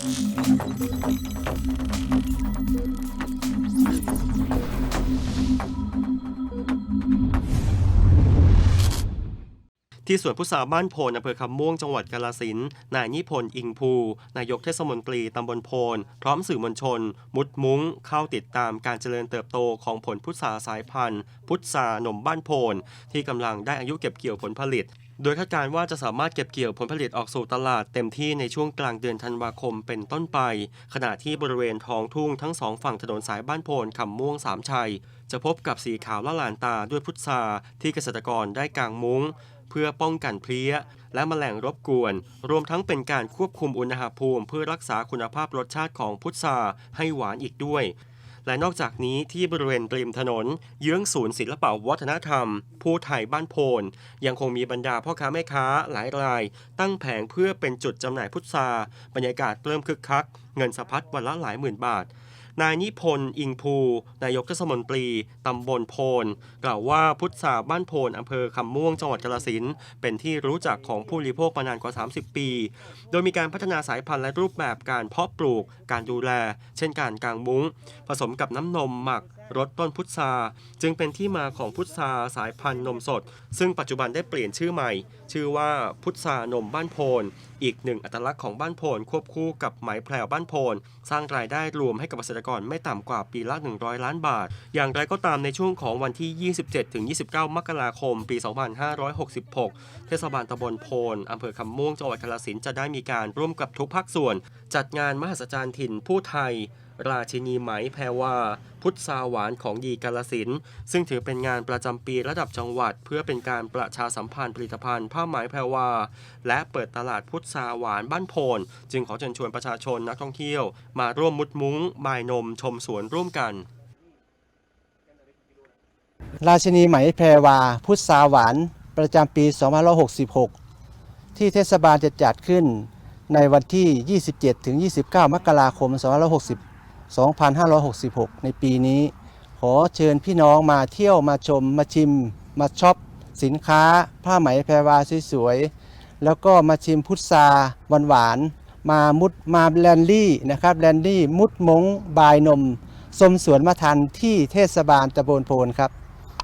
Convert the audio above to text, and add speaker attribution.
Speaker 1: Thank you. ที่สวนพุทราบ้านโพนอำเภอคำม่วงจังหวัดกาฬสินนายนิพนธ์อิงภู นายกเทศมนตรีตำบลโพนพร้อมสื่อมวลชน มุดมุ้ง เข้าติดตามการเจริญเติบโตของผลพุทราสายพันธุ์ พุทราหนมบ้านโพนที่กำลังได้อายุเก็บเกี่ยวผลผลิต โดยคาดการณ์ว่าจะสามารถเก็บเกี่ยวผลผลิตออกสู่ตลาดเต็มที่ในช่วงกลางเดือนธันวาคมเป็นต้นไป ขณะที่บริเวณท้องทุ่งทั้งสองฝั่งถนนสายบ้านโพนคำม่วงสามชัยจะพบกับสีขาวละลานตาด้วยพุทราที่เกษตรกรได้กางมุ้ง เพื่อป้องกันเพลี้ย และแมลงรบกวน รวมทั้งเป็นการควบคุมอุณหภูมิ เพื่อรักษาคุณภาพรสชาติของพุทราให้หวานอีกด้วย และนอกจากนี้ที่บริเวณริมถนน เยื้องศูนย์ศิลปวัฒนธรรม ผู้ไทยบ้านโพน ยังคงมีบรรดาพ่อค้าแม่ค้าหลายราย ตั้งแผงเพื่อเป็นจุดจำหน่ายพุทราบรรยากาศเริ่มคึกคัก เงินสะพัดวันละหลายหมื่นบาท นายนิพนธ์อิงภูนายกเทศมนตรีตำบลโพนกล่าวว่าพุทราบ้านโพนอำเภอคำม่วงจังหวัดกาฬสินธุ์เป็นที่รู้จักของผู้บริโภคมานานกว่า 30 ปี โดยมีการพัฒนาสายพันธุ์และรูปแบบการเพาะปลูก การดูแล เช่นการกางมุ้ง ผสมกับน้ำนมหมักรสต้นพุทราจึงเป็นที่มาของพุทราสายพันธุ์นมสด ซึ่งปัจจุบันได้เปลี่ยนชื่อใหม่ ชื่อว่าพุทรานมบ้านโพน อีกหนึ่งอัตลักษณ์ของบ้านโพนควบคู่กับไหมแพรวบ้านโพนสร้างรายได้รวมให้กับเกษตรกรไม่ต่ำกว่าปีละ 100 ล้านบาท อย่างไรก็ตามในช่วงของวันที่ 27-29 มกราคม ปี 2566 เทศบาลตำบลโพนอำเภอคำม่วงจังหวัดกาฬสินธุ์จะได้มีการร่วมกับทุกภาคส่วน จัดงานมหัศจรรย์ถิ่นผู้ไทย ราชินีไหมแพรว่า พุทราหวานของดีกาลสิน ซึ่งถือเป็นงานประจำปีระดับจังหวัด เพื่อเป็นการประชาสัมพันธ์ผลิตภัณฑ์ผ้าไหมแพรว่า และเปิดตลาดพุทราหวานบ้านโพน จึงขอเชิญชวนประชาชนนักท่องเที่ยว มาร่วมมุดมุ้งบายนมชมสวนร่วมกัน
Speaker 2: ราชินีไหมแพรวา พุทราหวานประจำปี 2566 ที่เทศบาลจะจัดขึ้นในวันที่ 27ถึง29 มกราคม 2560 2566 ในปีนี้ ขอเชิญพี่น้องมาเที่ยวมาชมมาชิม มาช็อป สินค้า ผ้าไหมแพรวาสวยๆ แล้วก็มาชิมพุทราหวานๆมามุดมาแลนดี่นะครับแลนดี่มุดมงบายนม สมสวนมาทันที่เทศบาลตะบนโพนครับ